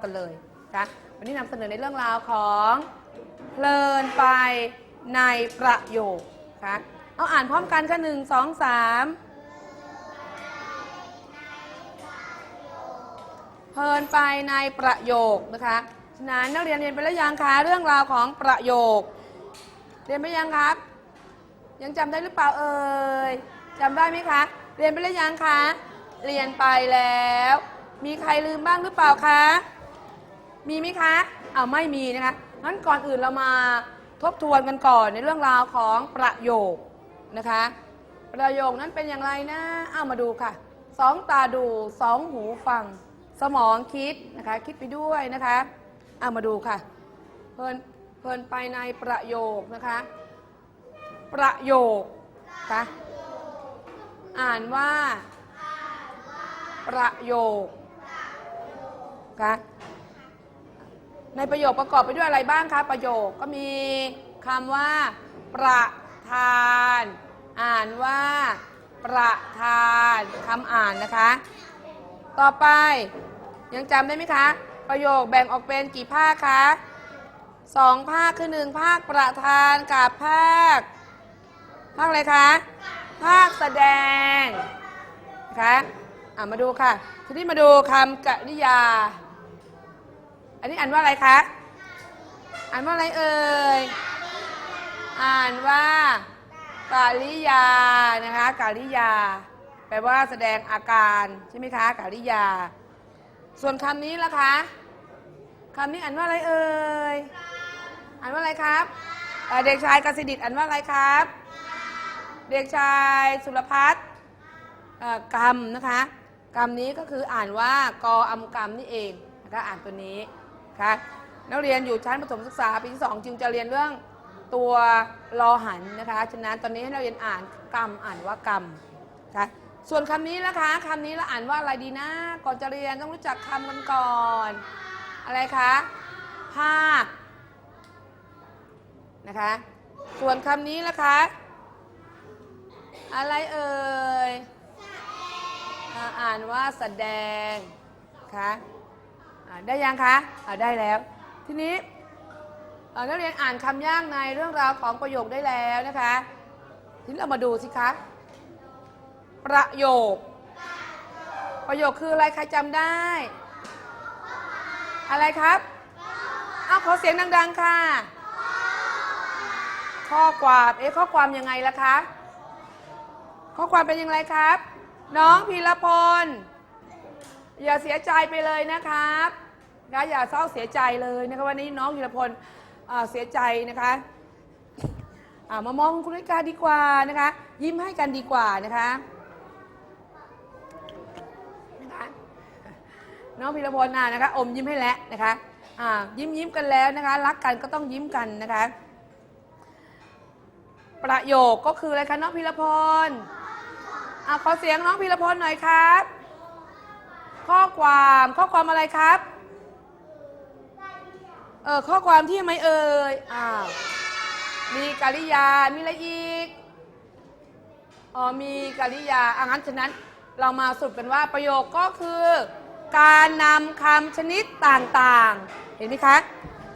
ากันเลยนะวันนี้นำเสนอในเรื่องราวของเพลินไปในประโยคนะคะเอาอ่านพร้อมกันค่ะหนึ่งสองสามเพลินไปในประโยคนะคะฉะนั้นนักเรียนเรียนไปแล้วยังคะเรื่องราวของประโยค เรียนไปยังครับ ยังจำได้หรือเปล่าเอ่ยจำได้ไหมคะ เรียนไปแล้วยังคะ เรียนไปแล้ว มีใครลืมบ้างหรือเปล่าคะ มีไหมคะอ้าไม่มีนะคะงั้นก่อนอื่นเรามาทบทวนกันก่อนในเรื่องราวของประโยคนะคะ ประโยคนั้นเป็นอย่างไรนะเอามาดูค่ะสองตาดูสองหูฟัง สมองคิดนะคะ คิดไปด้วยนะคะเอามาดูค่ะ เพลินเพลินไปในประโยคนะคะ ประโยคคะอ่านว่า ประโยคคะ ในประโยคประกอบไปด้วยอะไรบ้างคะประโยคก็มีคำว่า ประธาน อ่านว่า ประธานคำอ่านนะคะ ต่อไปยังจำได้ไหมคะ ประโยคแบ่งออกเป็นกี่ภาคคะสองภาคคือหนึ่งภาคประธานกับภาค ภาคอะไรคะ ภาคแสดงนะคะอะมาดูค่ะ ทีนี้มาดูคำกริยา อันนี้อ่านว่าอะไรคะ อ่านว่าอะไรเอ่ย อ่านว่ากาลิยานะคะกาลิยา แปลว่าแสดงอาการใช่ไหมคะกาลิยา ส่วนคำนี้ล่ะคะคำนี้อ่านว่าอะไรเอ่ย อ่านว่าอะไรครับ เด็กชายกสิดิตอ่านว่าอะไรครับ เด็กชายสุรพัฒน์กรรมนะคะกรรมนี้ก็คืออ่านว่ากออำกรรมนี่เองนะคะอ่านตัวนี้ คะนักเรียนอยู่ชั้นประถมศึกษาปีที่สองจึงจะเรียนเรื่องตัวรอหันนะคะฉะนั้นตอนนี้ให้นักเรียนอ่านกรรมอ่านว่ากรรมค่ะส่วนคำนี้นะคะคำนี้เราอ่านว่าอะไรดีนะ ก่อนจะเรียนต้องรู้จักคำกันก่อน อะไรคะภาคนะคะ ส่วนคำนี้ละคะ อะไรเอ่ยอ่านว่าแสดงค่ะ อ่าได้ยังคะอ่าได้แล้ว ทีนี้เอ่อนักเรียนอ่านคำยากในเรื่องราวของประโยคได้แล้วนะคะ ทีนี้เรามาดูสิคะ ประโยค ประโยคคืออะไรใครจำได้ อะไรครับอ้าวขอเสียงดัง ๆ ค่ะ ข้อความเอ๊ะข้อความยังไงล่ะคะ ข้อความเป็นยังไงครับ น้องพีรพล อย่าเสียใจไปเลยนะครับนะอย่าเศร้าเสียใจเลยนะคะวันนี้น้องพีรพลเสียใจนะคะามามองคุณนิกาดีกว่านะคะ ยิ้มให้กันดีกว่านะคะนะคะน้องพีรพลน่ะนะคะ อมยิ้มให้แล้วนะคะยิ้มยิ้มกันแล้วนะคะ รักกันก็ต้องยิ้มกันนะคะ ประโยคก็คืออะไรคะน้องพีรพลขอเสียงน้องพีรพลหน่อยครับ ข้อความข้อความอะไรครับ เออข้อความที่ไม่เอ่ยอ้าวมีกริยา มีอะไรอีก อ๋อ มีกริยาอะงั้นฉะนั้นเรามาสรุปกันว่าประโยคก็คือ การนำคำชนิดต่างๆ เห็นไหมคะ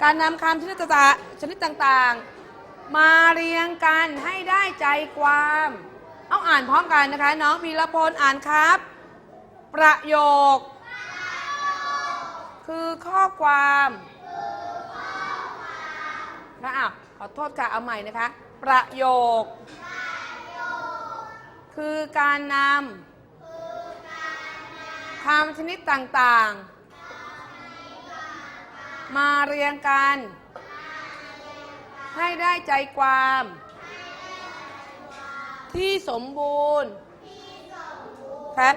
การนำคำชนิดต่างๆชนิดต่างๆ มาเรียงกันให้ได้ใจความ เอาอ่านพร้อมกันนะคะ น้องพีรพลอ่านครับ ประโยค คือข้อความนะอะขอโทษค่ะเอาใหม่นะคะ ประโยค คือการนำคำชนิดต่างๆ มาเรียงกัน ให้ได้ใจความ ที่สมบูรณ์ครับ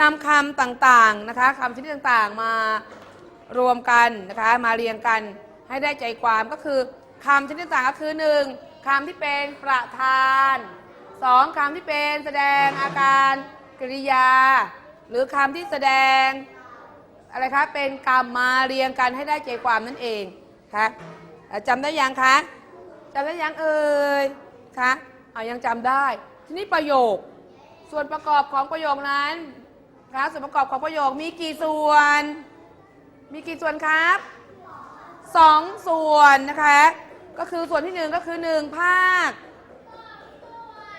นำคำต่างๆนะคะคำชนิดต่างๆมารวมกันนะคะมาเรียงกันให้ได้ใจความก็คือคำชนิดต่างก็คือหนึ่งคำที่เป็นประธานสองคำที่เป็นแสดงอาการกริยา หรือคำที่แสดงอะไรคะเป็นกรรมมาเรียงกันให้ได้ใจความนั่นเองคะเอ่อจำได้ยังคะจำได้ยังเอ่ยคะเอายังจำได้ ทีนี้ประโยค ส่วนประกอบของประโยคนั้น คะส่วนประกอบของประโยคมีกี่ส่วน มีกี่ส่วนครับสองส่วนนะคะ ก็คือส่วนที่หนึ่งก็คือหนึ่งภาค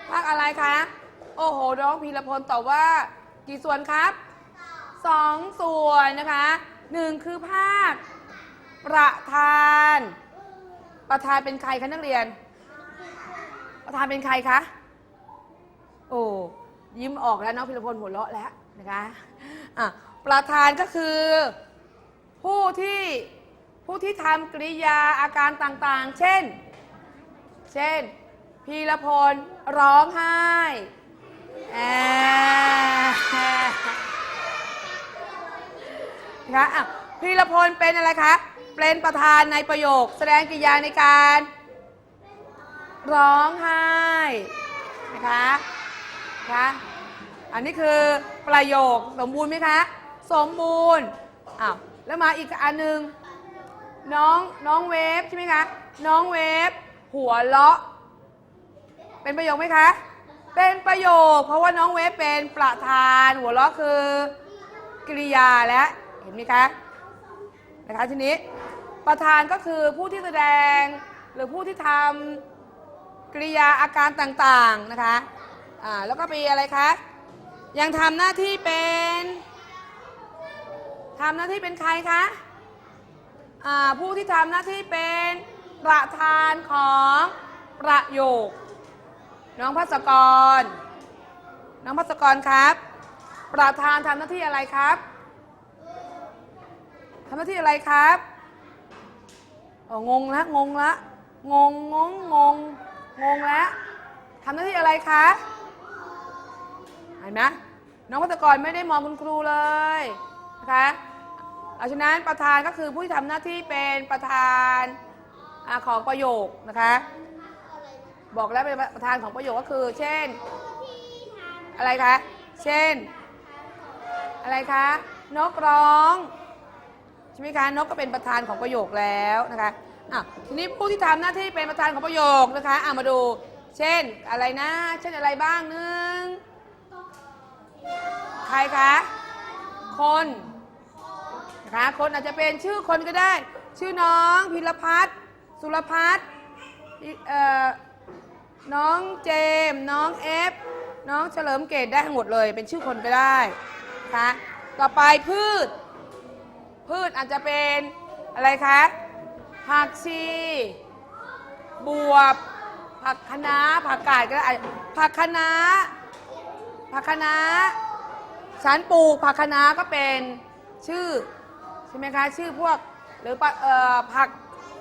ภาคอะไรคะโอ้โห น้องพีรพลตอบว่า กี่ส่วนครับสองส่วนนะคะหนึ่งคือภาค ประธาน ประธานเป็นใครคะนักเรียน ประธานเป็นใครคะ ยิ้มออกแล้วน้องพิรพลหัวเราะแล้วนะคะะประธานก็คือผู้ที่ผู้ที่ทำกริยาอาการต่างๆ เช่น เช่น พีรพลร้องไห้นะคะอะพีรพลเป็นอะไรคะ เป็นประธานในประโยค แสดงกริยาในการ ร้องไห้นะคะ คะอันนี้คือประโยคสมบูรณ์ไหมคะ สมบูรณ์อ้าวแล้วมาอีกอันหนึ่งน้องน้องเวฟใช่ไหมคะ น้องเวฟหัวเราะ เป็นประโยคไหมคะ เป็นประโยค เพราะว่าน้องเวฟเป็นประธาน หัวเราะคือ กริยาและเห็นไหมคะนะคะทีนี้ประธานก็คือผู้ที่แสดงหรือผู้ที่ทำกริยาอาการต่างๆนะคะ อ่าแล้วก็ปีอะไรคะ ยังทำหน้าที่เป็นทำหน้าที่เป็นใครคะอ่าผู้ที่ทำหน้าที่เป็นประธานของประโยค น้องพัศกร น้องพัศกรครับ ประธานทำหน้าที่อะไรครับทำหน้าที่อะไรครับงงละงงละงงงงงงงแล้วทำหน้าที่อะไรคะ ห็นไหมน้องพัสกรไม่ได้มองคุณครูเลยนะคะเอาฉะนั้นประธานก็คือผู้ที่ทำหน้าที่เป็นประธานอาของประโยคนะคะ บอกแล้วเป็นประธานของประโยคก็คือ เช่น อะไรคะ เช่น อะไรคะ นกร้องใช่ไหมคะนกก็เป็นประธานของประโยคแล้วนะคะอะทีนี้ผู้ที่ทำหน้าที่เป็นประธานของประโยคนะคะอะมาดู เช่นอะไรนะ เช่นอะไรบ้างหนึ่ง ใครคะ คน นะคะ คนอาจจะเป็นชื่อคนก็ได้ ชื่อน้องพิรพัฒน์สุรพัฒน์น้องเจมส์น้องเอฟ น้องเฉลิมเกตได้ทั้งหมดเลย เป็นชื่อคนก็ได้นะคะต่อไปพืช พืชอาจจะเป็นอะไรคะผักชี บวบ ผักคะน้าผักกาดก็ได้ผักคะน้าผักคะน้า ฉันปลูกผักคะน้าก็เป็นชื่อใช่ไหมคะ ชื่อพวกหรือปะเอ่อผัก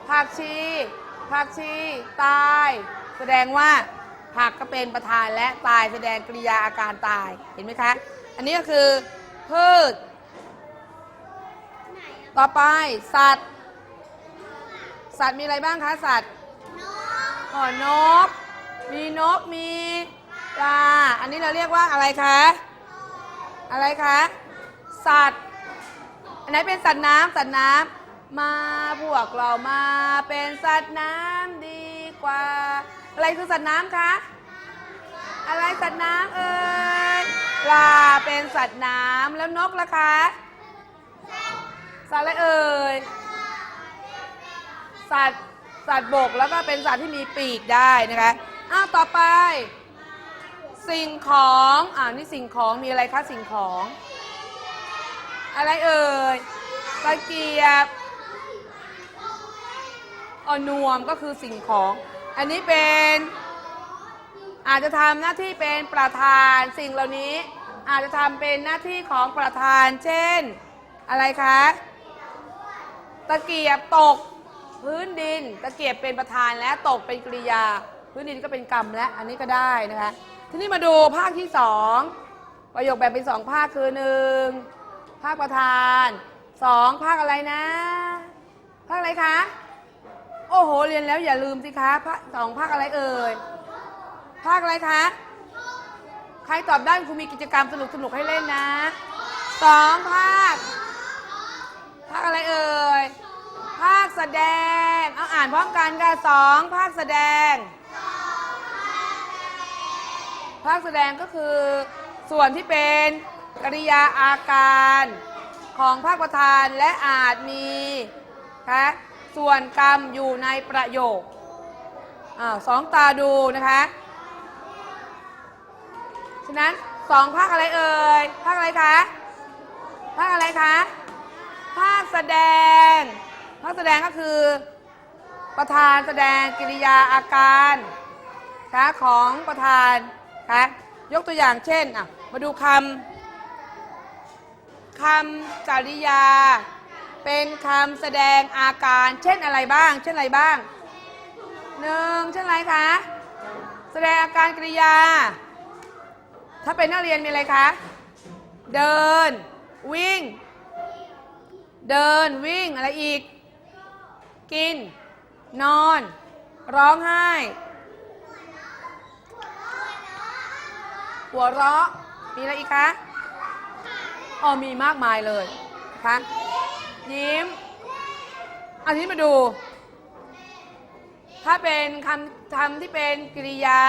ผักชีผักชีตาย แสดงว่าผักก็เป็นประธานและตายแสดงกริยาอาการตายเห็นไหมคะ อันนี้ก็คือพืช ต่อไปสัตว์ สัตว์มีอะไรบ้างคะสัตว์อ๋อนก มีนกมีปลา อันนี้เราเรียกว่าอะไรคะ อะไรคะ สัตว์ อันไหนเป็นสัตว์น้ำสัตว์น้ำมาพวกเรามาเป็นสัตว์น้ำดีกว่า อะไรคือสัตว์น้ำคะ อะไรสัตว์น้ำเอ่ยปลาเป็นสัตว์น้ำแล้วนกล่ะคะสัตว์อะไรเอ่ยสัตว์สัตว์บกแล้วก็เป็นสัตว์ที่มีปีกได้นะคะ อ้าว ต่อไป สิ่งของอ่านี่สิ่งของมีอะไรคะสิ่งของ อะไรเอ่ยตะเกียบอนวมก็คือสิ่งของ อันนี้เป็นอาจจะทำหน้าที่เป็นประธานสิ่งเหล่านี้ อาจจะทำเป็นหน้าที่ของประธาน เช่น อะไรคะ ตะเกียบตกพื้นดิน ตะเกียบเป็นประธานและตกเป็นกริยา พื้นดินก็เป็นกรรมและอันนี้ก็ได้นะคะ ทีนี้มาดูภาคที่สองประโยคแบ่งเป็นสองภาคคือหนึ่งภาคประธานสองภาคอะไรนะ ภาคอะไรคะ โอ้โห เรียนแล้วอย่าลืมสิคะภาคสองภาคอะไรเอ่ย ภาคอะไรคะ ใครตอบได้ครูมีกิจกรรมสนุกสนุกให้เล่นนะสองภาค ภาคอะไรเอ่ย ภาคแสดง เอาอ่านพร้อมกันค่ะสองภาคแสดง ภาคแสดงก็คือส่วนที่เป็นกริยาอาการของภาคประธานและอาจมีคะส่วนกรรมอยู่ในประโยคอสองตาดูนะคะฉะนั้นสองภาคอะไรเอ่ยภาคอะไรคะภาคอะไรคะภาคแสดงภาคแสดงก็คือ ประธานแสดงกิริยาอาการคะของประธาน คะยกตัวอย่างเช่นอะมาดูคำคำกริยา เป็นคำแสดงอาการ เช่นอะไรบ้าง เช่นอะไรบ้างหนึ่งเช่นอะไรคะ แสดงอาการกริยา ถ้าเป็นนักเรียนมีอะไรคะ เดิน วิ่ง เดินวิ่งอะไรอีก กิน นอน ร้องไห้ หัวเราะ มีอะไรอีกคะอ๋อมีมากมายเลยนะคะยิ้ม อันนี้มาดู ถ้าเป็นคำคำที่เป็นกริยา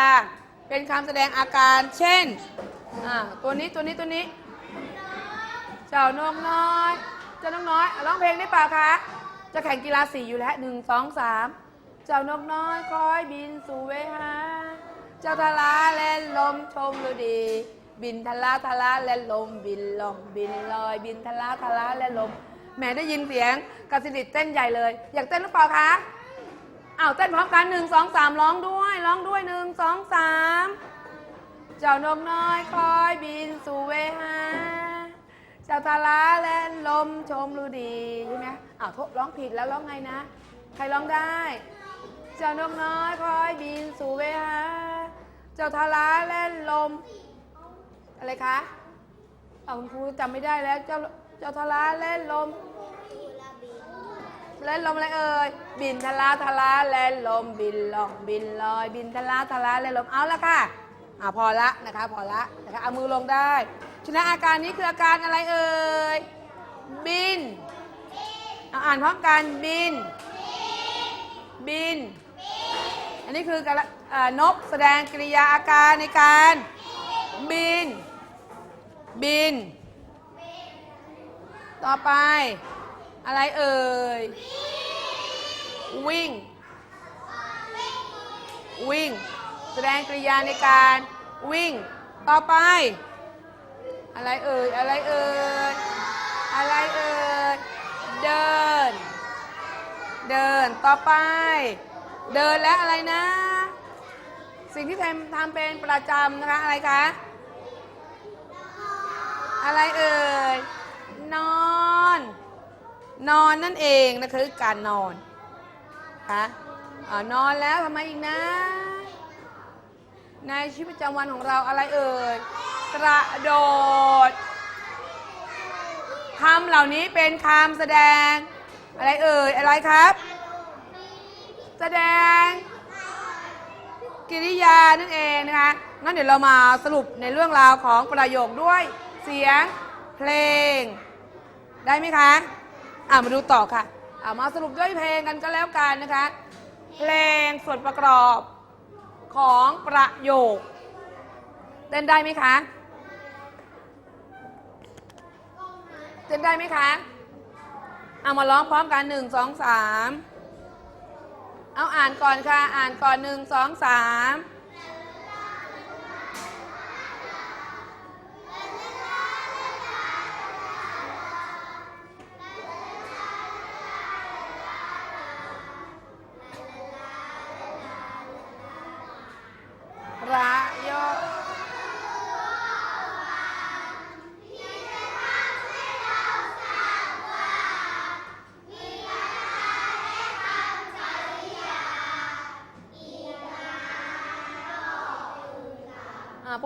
เป็นคำแสดงอาการ เช่นอ่าตัวนี้ตัวนี้ตัวนี้ เจ้านกน้อย เจ้านกน้อยร้องเพลงได้เปล่าคะ จะแข่งกีฬาสีอยู่แล้วหนึ่งสองสามเจ้านกน้อยคอยบินสู่เวหา จ้าทะลาเล่นลมชมฤดี บินทะลาทะลาเล่นลม บินลมบินลอย บินทะลาทะลาเล่นลมแหมได้ยินเสียงกสิริเต้นใหญ่เลย อยากเต้นหรือเปล่าคะอ้าวเต้นพร้อมกันหนึ่งสองสามร้องด้วยร้องด้วยหนึ่งสองสามเจ้านกน้อยคอยบินสู่เวหาเจ้าทาราแล่นลมชมฤดีใช่ไหมอ้าวโทษร้องผิดแล้วร้องไงนะ ใครร้องได้ เจ้านกน้อยคอยบินสู่เวหา เจ้าทาราแล่นลม อะไรคะเอาคุณครูจำไม่ได้แล้วเจ้าเจ้าทาราแล่นลมเล่นลมอะไรเอ่ยบินทะลาทะลาแล่นลมบินลองบินลอย บินทะลาทะลาแล่นลมเอาละค่ะอ่าพอละนะคะพอละนะคะเอามือลงได้ชนะอาการนี้คืออาการอะไรเอ่ยบินอ่านพร้อมกันบิน บิน อันนี้คือกร นกแสดงกิริยาอาการในการ บิน บิน ต่อไป อะไรเอ่ย วิ่ง วิ่ง แสดงกริยาในการวิ่ง ต่อไป อะไรเอ่ย อะไรเอ่ย อะไรเอ่ย เดิน เดิน ต่อไป เดินและอะไรนะ สิ่งที่ทำทำเป็นประจำนะคะ อะไรคะ อะไรเอ่ย นอน นอนนั่นเองนะคือการนอนคะอ่านอนแล้วทำไมอีกนะ ในชีวิตประจำวันของเราอะไรเอ่ย กระโดดคำเหล่านี้เป็นคำแสดง อะไรเอ่ย อะไรครับ แสดง กิริยานั่นเองนะคะ งั้นเดี๋ยวเรามาสรุปในเรื่องราวของประโยคด้วยเสียงเพลง ได้ไหมคะ อ่ามาดูต่อค่ะอ่ามาสรุปด้วยเพลงกันก็แล้วกันนะคะ เพลงส่วนประกอบของประโยคเต้นได้ไหมคะเต้นได้ไหมคะ เอามาร้องพร้อมกันหนึ่งสองสาม เอาอ่านก่อนค่ะ อ่านก่อนหนึ่งสองสาม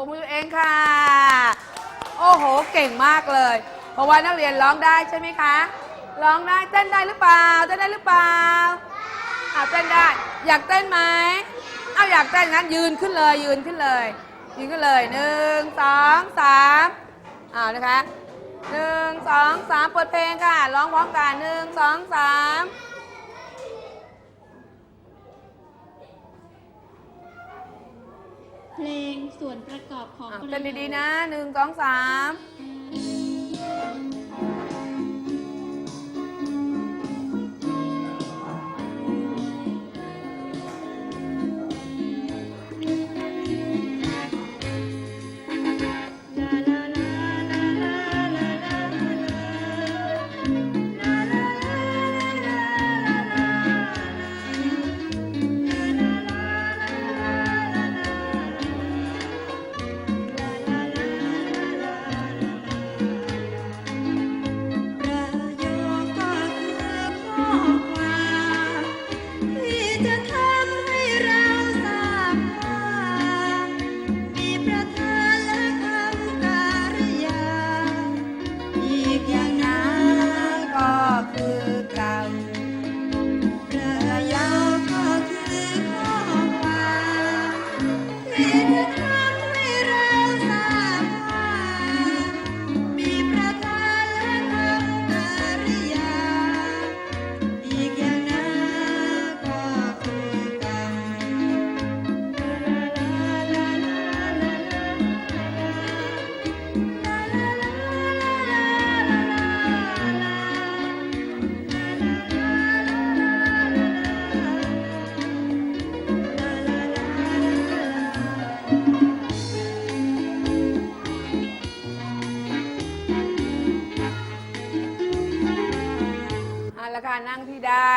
ปรบมือตัวเองค่ะ โอ้โห เก่งมากเลย เพราะว่านักเรียนร้องได้ใช่ไหมคะ ร้องได้เต้นได้หรือเปล่าเต้นได้หรือเปล่าอ่าเต้นได้ อยากเต้นไหมเอาอยากเต้นงั้นยืนขึ้นเลยยืนขึ้นเลย ยืนขึ้นเลยหนึ่งสองสามเอานะคะหนึ่งสองสามเปิดเพลงค่ะ ร้องพร้อมกันหนึ่งสองสาม เพลงส่วนประกอบของอะประโยคเต้นดีๆนะหนึ่งสองสามค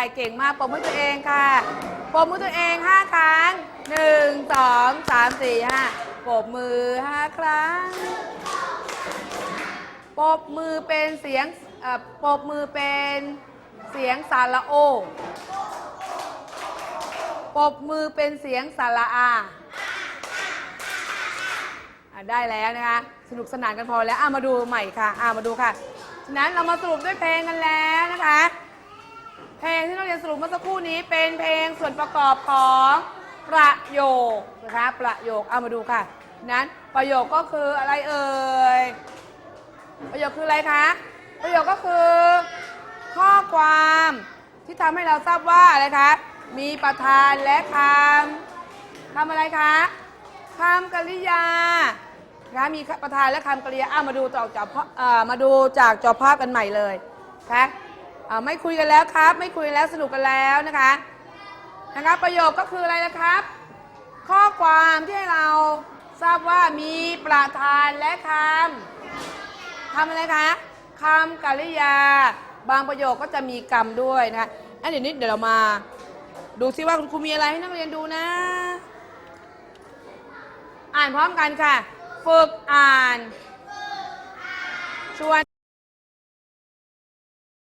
ที่ได้เก่งมากปรบมือตัวเองค่ะปรบมือตัวเองห้าครั้งหนึ่งสองสามสี่ห้าปรบมือห้าครั้งปรบมือเป็นเสียงปรบมือเป็นเสียงสาระโอปรบมือเป็นเสียงสาระอาได้แล้วนะคะสนุกสนานกันพอแล้วอะมาดูใหม่ค่ะอะมาดูค่ะ ฉะนั้นเรามาสรุปด้วยเพลงกันแล้วนะคะ เพลงที่เราเรียนสรุปเมื่อสักครู่นี้เป็นเพลงส่วนประกอบของประโยคนะคะประโยคเอามาดูค่ะ นั้นประโยคก็คืออะไรเอ่ยประโยคคืออะไรคะประโยคก็คือ ข้อความที่ทำให้เราทราบว่าอะไรคะมีประธานและคำคำอะไรคะคำกริยานะคะมีประธานและคำกริยาอะมาดูจากจอามาดูจากจอภาพกันใหม่เลยนะคะ อ่าไม่คุยกันแล้วครับ ไม่คุยกันแล้วสนุกกันแล้วนะคะนะคะประโยคก็คืออะไรนะครับ ข้อความที่ให้เราทราบว่ามีประธานและคำคำอะไรคะคำกริยา บางประโยคก็จะมีกรรมด้วยนะคะอันเดี๋ยวนี้เดี๋ยวเรามา ดูซิว่าคุณครูมีอะไรให้นักเรียนดูนะ อ่านพร้อมกันค่ะ ฝึกอ่านชวน